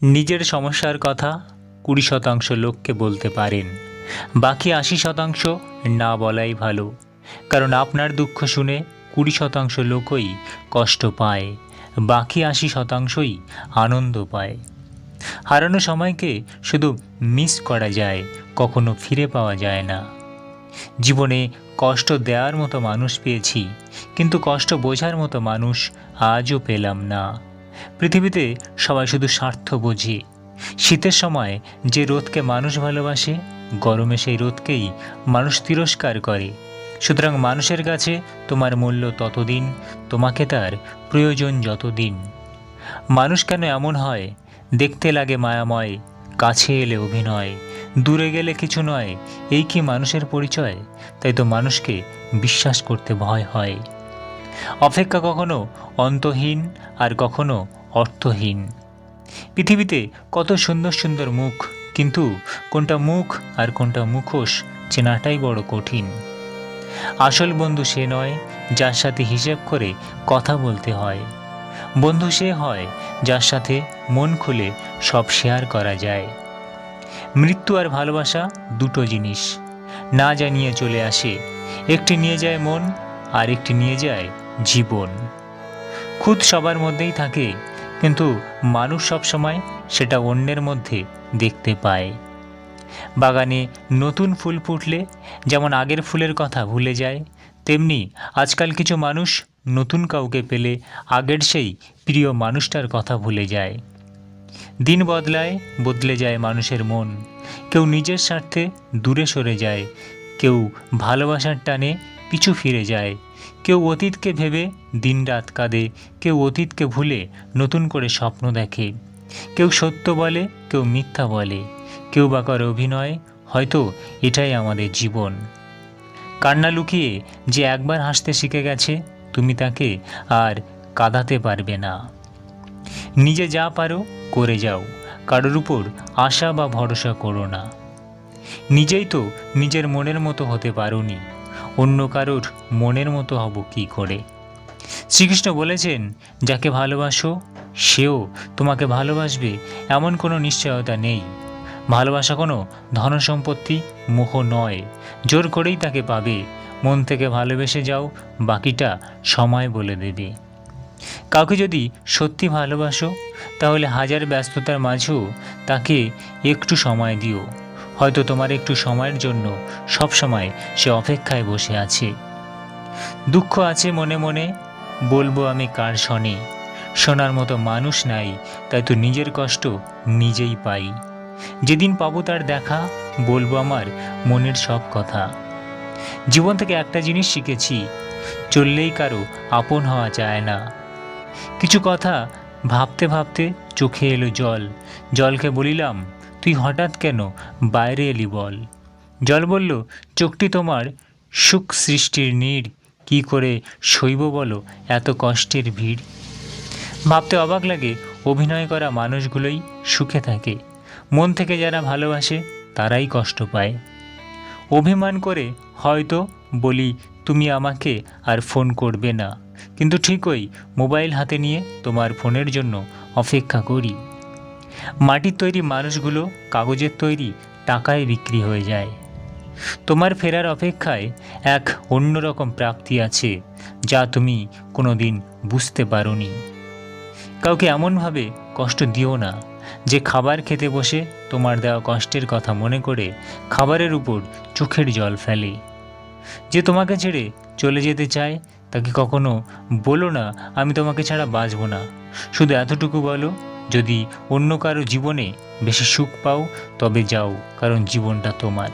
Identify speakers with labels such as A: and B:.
A: নিজের সমস্যার কথা কুড়ি শতাংশ লোককে বলতে পারেন। বাকি আশি শতাংশ না বলাই ভালো, কারণ আপনার দুঃখ শুনে কুড়ি শতাংশ লোকই কষ্ট পায়, বাকি আশি শতাংশই আনন্দ পায়। হারানো সময়কে শুধু মিস করা যায়, কখনো ফিরে পাওয়া যায় না। জীবনে কষ্ট দেওয়ার মতো মানুষ পেয়েছি, কিন্তু কষ্ট বোঝার মতো মানুষ আজও পেলাম না। পৃথিবীতে সবাই শুধু স্বার্থ বুঝি। শীতের সময় যে রোদকে মানুষ ভালোবাসে, গরমে সেই রোদকেই মানুষ তিরস্কার করে। সুতরাং মানুষের কাছে তোমার মূল্য ততদিন, তোমাকে তার প্রয়োজন যতদিন। মানুষ কেন এমন হয়? দেখতে লাগে মায়াময়, কাছে এলে অভিনয়। দূরে গেলে কিছু নয়, এই কি মানুষের পরিচয়? তাই তো মানুষকে বিশ্বাস করতে ভয় হয়। অপেক্ষা কখনো অন্তহীন আর কখনো অর্থহীন। পৃথিবীতে কত সুন্দর সুন্দর মুখ, কিন্তু কোনটা মুখ আর কোনটা মুখোশ চেনাটাই বড় কঠিন। আসল বন্ধু সে নয় যার সাথে হিসেব করে কথা বলতে হয়। বন্ধু সে হয় যার সাথে মন খুলে সব শেয়ার করা যায়। মৃত্যু আর ভালোবাসা দুটো জিনিস। না জানিয়ে চলে আসে, একটি নিয়ে যায় মন আর একটি নিয়ে যায় জীবন। খুদ সবার মধ্যেই থাকে, কিন্তু মানুষ সবসময় সেটা অন্যের মধ্যে দেখতে পায়। বাগানে নতুন ফুল ফুটলে, যেমন আগের ফুলের কথা ভুলে যায়, তেমনি আজকাল কিছু মানুষ নতুন কাউকে পেলে আগের সেই প্রিয় মানুষটার কথা ভুলে যায়। দিন বদলায়, বদলে যায় মানুষের মন। কেউ নিজের স্বার্থে দূরে সরে যায়, কেউ ভালোবাসার টানে পিছু ফিরে যায়। কেউ অতীতকে ভেবে দিনরাত কাঁদে, কেউ অতীতকে ভুলে নতুন করে স্বপ্ন দেখে। কেউ সত্য বলে, কেউ মিথ্যা বলে। কেউ বা করে অভিনয়, হয়তো এটাই আমাদের জীবন। কান্না লুকিয়ে যে একবার হাসতে শিখে গেছে, তুমি তাকে আর কাঁদাতে পারবে না। নিজে যা পারো, করে যাও। কারোর উপর আশা বা ভরসা করো না। নিজেই তো নিজের মনের মতো হতে পারোনি। অন্য কারোর মনের মতো হব কি করে? শ্রীকৃষ্ণ বলেছেন, যাকে ভালোবাসো, সেও তোমাকে ভালোবাসবে, এমন কোনো নিশ্চয়তা নেই। ভালোবাসা কোনো ধনসম্পত্তি মোহ নয়। জোর করেই তাকে পাবে। মন থেকে ভালোবেসে যাও, বাকিটা সময় বলে দেবে। কাউকে যদি সত্যি ভালোবাসো, তাহলে হাজার ব্যস্ততার মাঝেও তাকে একটু সময় দিও। হয়তো তোমার একটু সময়ের জন্য সব সময় সে অপেক্ষায় বসে আছে। দুঃখ আছে মনে মনে, বলব আমি কার শনে? শোনার মতো মানুষ নাই, তাই তো নিজের কষ্ট নিজেই পাই। যেদিন পাবো তার দেখা, বলব আমার মনের সব কথা। জীবন থেকে একটা জিনিস শিখেছি, চললেই কারও আপন হওয়া যায় না। কিছু কথা ভাবতে ভাবতে চোখে এলো জল। জলকে বলিলাম তুই হঠাৎ কেন বাইরে এলি বল? জল বলল, চোখটি তোমার সুখ সৃষ্টির নীড়। কি করে শৈব বলো এত কষ্টের ভিড়? ভাবতে অবাক লাগে, অভিনয় করা মানুষগুলোই সুখে থাকে। মন থেকে যারা ভালোবাসে, তারাই কষ্ট পায়। অভিমান করে হয়তো বলি, তুমি আমাকে আর ফোন করবে না। কিন্তু ঠিকই, মোবাইল হাতে নিয়ে তোমার ফোনের জন্য অপেক্ষা করি। মাটির তৈরি মানুষগুলো কাগজের তৈরি টাকায় বিক্রি হয়ে যায়। তোমার ফেরার অপেক্ষায় এক অন্যরকম প্রাপ্তি আছে, যা তুমি কোনো দিন বুঝতে পারোনি। কাউকে এমনভাবে কষ্ট দিও না, যে খাবার খেতে বসে তোমার দেওয়া কষ্টের কথা মনে করে খাবারের উপর চোখের জল ফেলে। যে তোমাকে ছেড়ে চলে যেতে চায়, তাকে কখনো বলো না, আমি তোমাকে ছাড়া বাঁচব না। শুধু এতটুকু বলো যদি অন্য কারও জীবনে বেশি সুখ পাও তবে যাও কারণ জীবনটা তোমার।